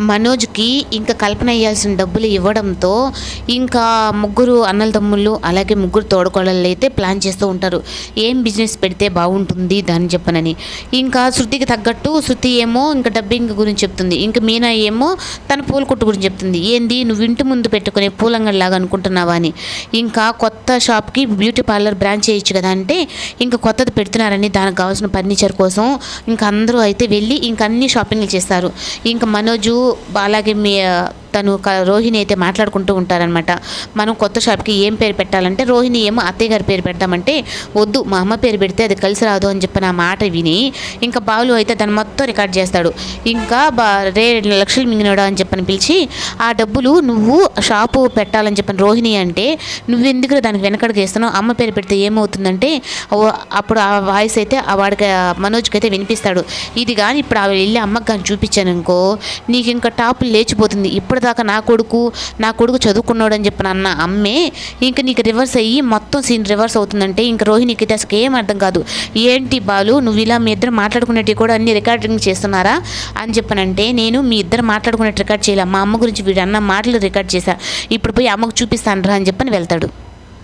మనోజ్కి ఇంకా కల్పన ఇవ్వాల్సిన డబ్బులు ఇవ్వడంతో ఇంకా ముగ్గురు అన్నల తమ్ముళ్ళు అలాగే ముగ్గురు తోడుకోడళ్ళు అయితే ప్లాన్ చేస్తూ ఉంటారు. ఏం బిజినెస్ పెడితే బాగుంటుంది దాన్ని చెప్పనని. ఇంకా శృతికి తగ్గట్టు శృతి ఏమో ఇంకా డబ్బింగ్ గురించి చెప్తుంది. ఇంకా మీనా ఏమో తన పూల కొట్టు గురించి చెప్తుంది. ఏంది నువ్వు ఇంటి ముందు పెట్టుకునే పూలంగడిలాగా అనుకుంటున్నావా అని. ఇంకా కొత్త షాప్కి బ్యూటీ పార్లర్ బ్రాంచ్ చేయొచ్చు కదా అంటే ఇంకా కొత్తది పెడుతున్నారని దానికి కావాల్సిన ఫర్నిచర్ కోసం ఇంకా అందరూ అయితే వెళ్ళి ఇంకా అన్ని షాపింగ్లు చేస్తారు. ఇంకా మనోజు అలాగే మీ తను రోహిణి అయితే మాట్లాడుకుంటూ ఉంటారనమాట మనం కొత్త షాప్కి ఏం పేరు పెట్టాలంటే రోహిణి ఏమో అత్తయ్య గారి పేరు పెడతామంటే వద్దు మా అమ్మ పేరు పెడితే అది కలిసి రాదు అని చెప్పి నా మాట విని ఇంకా బాలు అయితే దాన్ని మొత్తం రికార్డ్ చేస్తాడు. ఇంకా బా రే రెండు లక్షలు మింగినాడు అని చెప్పని పిలిచి ఆ డబ్బులు నువ్వు షాపు పెట్టాలని చెప్పని రోహిణి అంటే నువ్వు ఎందుకు దానికి వెనకడుగు వేస్తున్నావు? అమ్మ పేరు పెడితే ఏమవుతుందంటే అప్పుడు ఆ వాయిస్ అయితే ఆ వాడికి మనోజ్కి అయితే వినిపిస్తాడు. ఇది కానీ ఇప్పుడు ఆ వెళ్ళి అమ్మకి కానీ చూపించాను అనుకో నీకు ఇంకా టాపులు లేచిపోతుంది. ఇప్పుడు ఇప్పటిదాకా నా కొడుకు నా కొడుకు చదువుకున్నాడు అని చెప్పిన అన్న అమ్మే ఇంక నీకు రివర్స్ అయ్యి మొత్తం సీన్ రివర్స్ అవుతుందంటే ఇంక రోహిణికి అయితే అసలు ఏం అర్థం కాదు. ఏంటి బాలు నువ్వు ఇలా మీ ఇద్దరు మాట్లాడుకునేటివి కూడా అన్ని రికార్డింగ్ చేస్తున్నారా? అని చెప్పనంటే నేను మీ ఇద్దరు మాట్లాడుకునేట్టు రికార్డ్ చేయాలి. మా అమ్మ గురించి వీడు అన్న మాటలు రికార్డ్ చేశా. ఇప్పుడు పోయి అమ్మకు చూపిస్తాను రా అని చెప్పని వెళ్తాడు.